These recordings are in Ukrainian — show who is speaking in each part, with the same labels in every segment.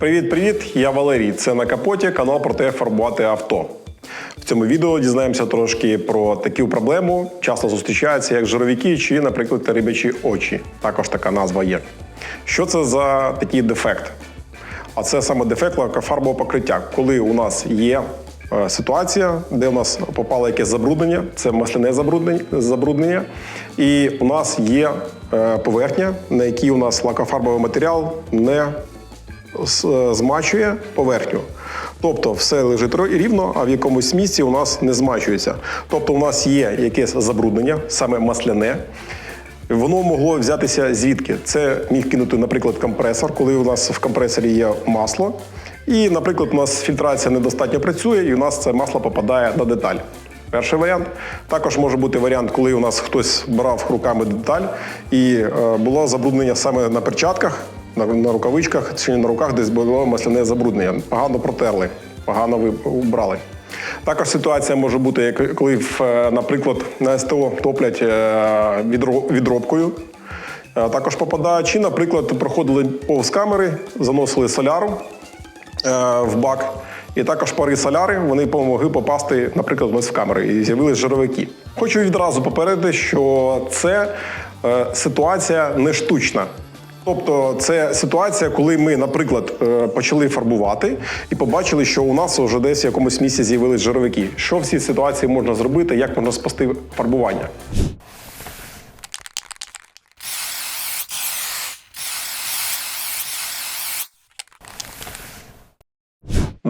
Speaker 1: Привіт-привіт! Я Валерій. Це на капоті канал про те, фарбувати авто. В цьому відео дізнаємося трошки про таку проблему. Часто зустрічаються як жировики чи, наприклад, рибячі очі. Також така назва є. Що це за такий дефект? А це саме дефект лакофарбового покриття, коли у нас є е, ситуація, де у нас попало якесь забруднення, це масляне забруднення, і у нас є е, поверхня, на якій у нас лакофарбовий матеріал не змачує поверхню. Тобто все лежить рівно, а в якомусь місці у нас не змачується. Тобто у нас є якесь забруднення, саме масляне. Воно могло взятися звідки? Це міг кинути, наприклад, компресор, коли у нас в компресорі є масло. І, наприклад, у нас фільтрація недостатньо працює, і у нас це масло попадає на деталь. Перший варіант. Також може бути варіант, коли у нас хтось брав руками деталь, і е, було забруднення саме на перчатках, на, на рукавичках чи на руках, десь було масляне забруднення. Погано протерли, погано ви убрали. Також ситуація може бути, як коли, е, наприклад, на СТО топлять е, відро- відробкою. Е, Також попадає, чи, наприклад, проходили повз камери, заносили соляру в бак. І також пари соляри вони помогли попасти, наприклад, в камери і з'явились жировики. Хочу відразу попередити, що це ситуація не штучна. Тобто це ситуація, коли ми, наприклад, е, почали фарбувати і побачили, що у нас вже десь в якомусь місці з'явились жировики. Що в цій ситуації можна зробити, як можна спасти фарбування?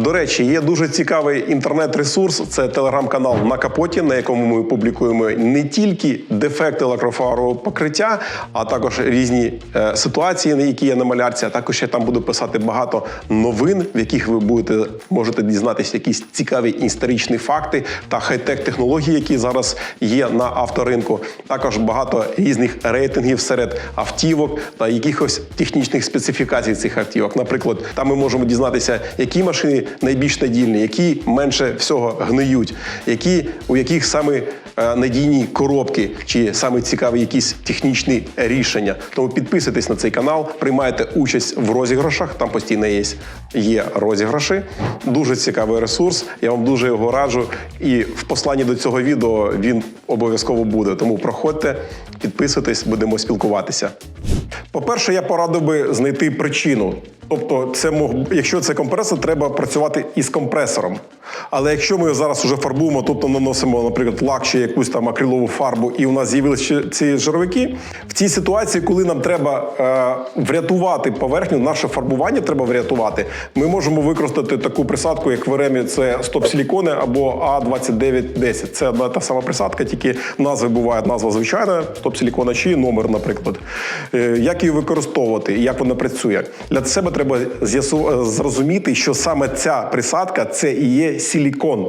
Speaker 1: До речі, є дуже цікавий інтернет-ресурс. Це телеграм-канал на капоті, на якому ми публікуємо не тільки дефекти лакрофарового покриття, а також різні е, ситуації, на які є на малярці. А також я там буду писати багато новин, в яких ви будете можете дізнатися якісь цікаві історичні факти та хай-тек технології, які зараз є на авторинку. Також багато різних рейтингів серед автівок та якихось технічних специфікацій цих автівок. Наприклад, там ми можемо дізнатися, які машини найбільш надійні, які менше всього гниють, які у яких саме е, надійні коробки, чи саме цікаві якісь технічні рішення. Тому підписуйтесь на цей канал, приймайте участь в розіграшах. Там постійно є, є розіграші. Дуже цікавий ресурс. Я вам дуже його раджу. І в посланні до цього відео він обов'язково буде. Тому проходьте, підписуйтесь, будемо спілкуватися. По-перше, я порадив би знайти причину. Тобто, це мог, якщо це компресор, треба працювати із компресором. Але якщо ми зараз вже фарбуємо, тобто наносимо, наприклад, лак чи якусь там акрилову фарбу, і у нас з'явилися ці жировики, в цій ситуації, коли нам треба е, врятувати поверхню, наше фарбування треба врятувати, ми можемо використати таку присадку, як в Еремі, це стоп силікони або А2910. Це та сама присадка, тільки назви бувають назва звичайна, стоп силікона чи номер, наприклад. Е, Як її використовувати і як вона працює? Для себе треба е, зрозуміти, що саме ця присадка це і є силікон.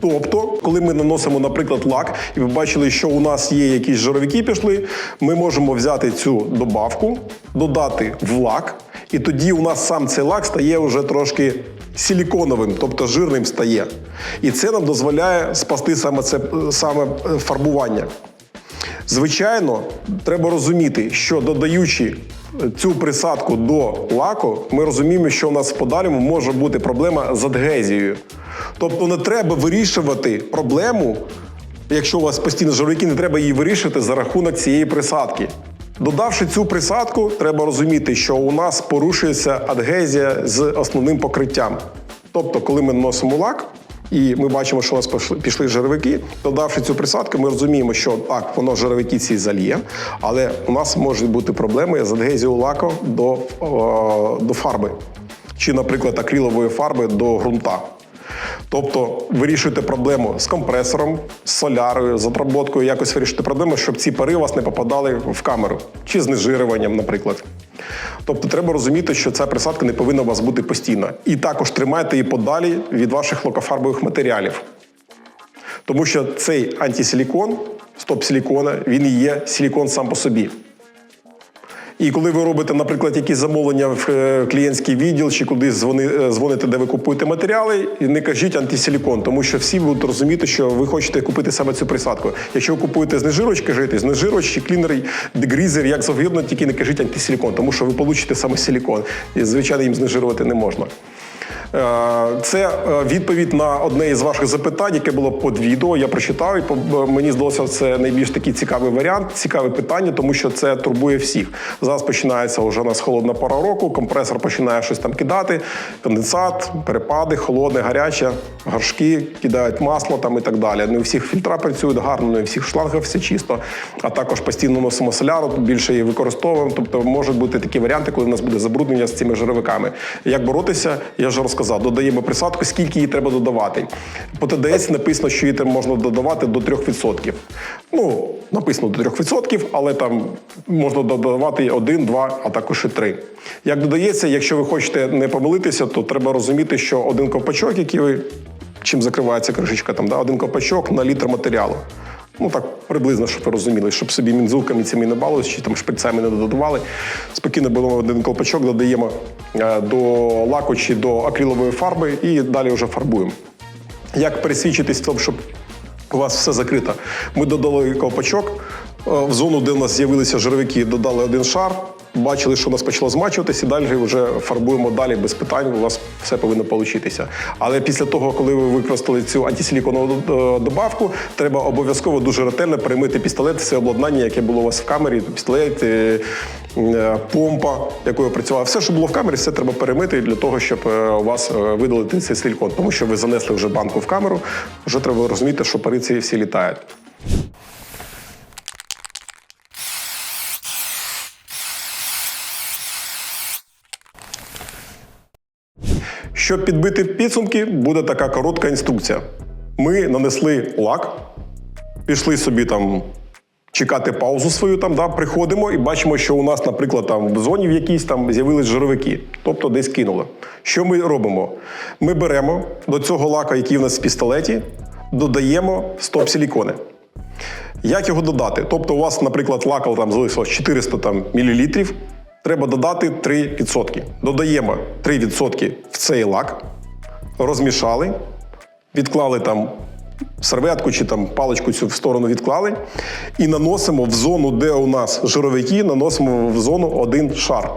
Speaker 1: Тобто, коли ми наносимо, наприклад, лак, і ви бачили, що у нас є якісь жировики пішли, ми можемо взяти цю добавку, додати в лак, і тоді у нас сам цей лак стає вже трошки силіконовим, тобто жирним стає. І це нам дозволяє спасти саме це саме е, фарбування. Звичайно, треба розуміти, що додаючи цю присадку до лаку, ми розуміємо, що у нас в подальшому може бути проблема з адгезією. Тобто не треба вирішувати проблему, якщо у вас постійно жировики, не треба її вирішити за рахунок цієї присадки. Додавши цю присадку, треба розуміти, що у нас порушується адгезія з основним покриттям. Тобто, коли ми наносимо лак, і ми бачимо, що у нас пішли- жировики. Додавши цю присадку, ми розуміємо, що так, воно жировики ці зальє, але у нас можуть бути проблеми з адгезією лаку до, до фарби, чи, наприклад, акрилової фарби до ґрунта. Тобто вирішуєте проблему з компресором, з солярою, з отработкою, якось вирішити проблему, щоб ці пари у вас не попадали в камеру, чи з нежирюванням, наприклад. Тобто треба розуміти, що ця присадка не повинна у вас бути постійна. І також тримайте її подалі від ваших локофарбових матеріалів. Тому що цей антисилікон, стоп силікона, він і є силікон сам по собі. І коли ви робите, наприклад, якісь замовлення в е, клієнтський відділ чи кудись е, дзвоните, де ви купуєте матеріали, не кажіть антисилікон, тому що всі будуть розуміти, що ви хочете купити саме цю присадку. Якщо ви купуєте знежирочки, кажіть знежироч чи клінер, дегрізер, як завгодно, тільки не кажіть антисилікон, тому що ви получите саме силікон. І, звичайно, їм знежирувати не можна. Е, Це е, відповідь на одне із ваших запитань, яке було під відео. Я прочитав і мені здалося, це найбільш такий цікавий варіант, цікаве питання, тому що це турбує всіх. Зараз починається вже у нас холодна пора року. Компресор починає щось там кидати, конденсат, перепади, холодне, гаряче, горшки кидають масло там і так далі. Не у всіх фільтра працюють гарно, не у всіх шлангах все чисто. А також постійно носимо соляру, більше її використовуємо. Тобто можуть бути такі варіанти, коли в нас буде забруднення з цими жировиками. Як боротися, я вже розказав. Додаємо присадку, скільки її треба додавати. По ТДС написано, що її там можна додавати до 3%. Ну, написано до 3%, але там можна додавати 1, 2, а також і 3. Як додається, якщо ви хочете не помилитися, то треба розуміти, що один ковпачок, який ви чим закривається кришечка, там, да, один ковпачок на літр матеріалу. Ну так приблизно, щоб ви розуміли, щоб собі мінзулками цими не балувалися, чи там шприцями не додавали. Спокійно беремо один колпачок, додаємо е, до лаку чи до акрилової фарби і далі вже фарбуємо. Як пересвідчитись в тому, щоб у вас все закрито? Ми додали колпачок. е, В зону, де у нас з'явилися жировики, додали один шар. Бачили, що у нас почало змачуватися, і далі вже фарбуємо далі без питань. У вас все повинно получитися. Але після того, коли ви використали цю антисиліконову е, добавку, треба обов'язково дуже ретельно перемити пістолет, все обладнання, яке було у вас в камері, пістолет, е, е, помпа, якою працювала. Все, що було в камері, все треба перемити для того, щоб у вас видалити цей силікон. Тому що ви занесли вже банку в камеру, вже треба розуміти, що пари ці всі літають. Щоб підбити підсумки, буде така коротка інструкція. Ми нанесли лак, пішли собі там чекати паузу свою, там, да, приходимо і бачимо, що у нас, наприклад, там в зоні в якійсь там з'явились жировики, тобто десь кинуло. Що ми робимо? Ми беремо до цього лака, який у нас в пістолеті, додаємо стоп-силікони. Як його додати? Тобто, у вас, наприклад, лакал там залишилось 400 там, мл, треба додати 3%. Додаємо 3% в цей лак, розмішали, відклали там серветку чи там паличку цю в сторону відклали, і наносимо в зону, де у нас жировики, наносимо в зону один шар.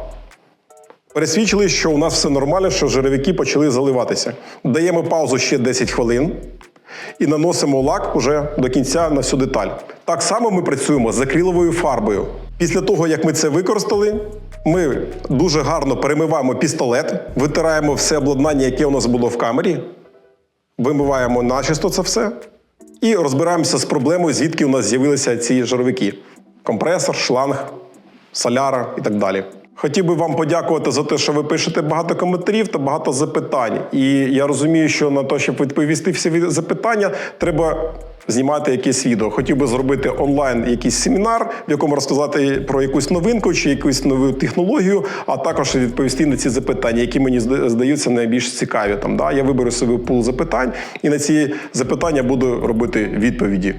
Speaker 1: Пересвідчили, що у нас все нормально, що жировики почали заливатися. Даємо паузу ще 10 хвилин і наносимо лак уже до кінця на всю деталь. Так само ми працюємо з акриловою фарбою. Після того, як ми це використали, ми дуже гарно перемиваємо пістолет, витираємо все обладнання, яке у нас було в камері, вимиваємо начисто це все і розбираємося з проблемою, звідки у нас з'явилися ці жировики: компресор, шланг, соляра і так далі. Хотів би вам подякувати за те, що ви пишете багато коментарів та багато запитань. І я розумію, що на те, щоб відповісти всі запитання, треба знімати якесь відео. Хотів би зробити онлайн якийсь семінар, в якому розказати про якусь новинку чи якусь нову технологію, а також відповісти на ці запитання, які мені здаються найбільш цікаві. Там, да? Я виберу собі пул запитань і на ці запитання буду робити відповіді.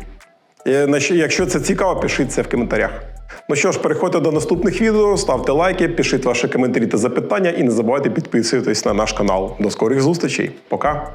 Speaker 1: Е, Якщо це цікаво, пишіть це в коментарях. Ну що ж, переходьте до наступних відео, ставте лайки, пишіть ваші коментарі та запитання і не забувайте підписуватись на наш канал. До скорих зустрічей. Пока!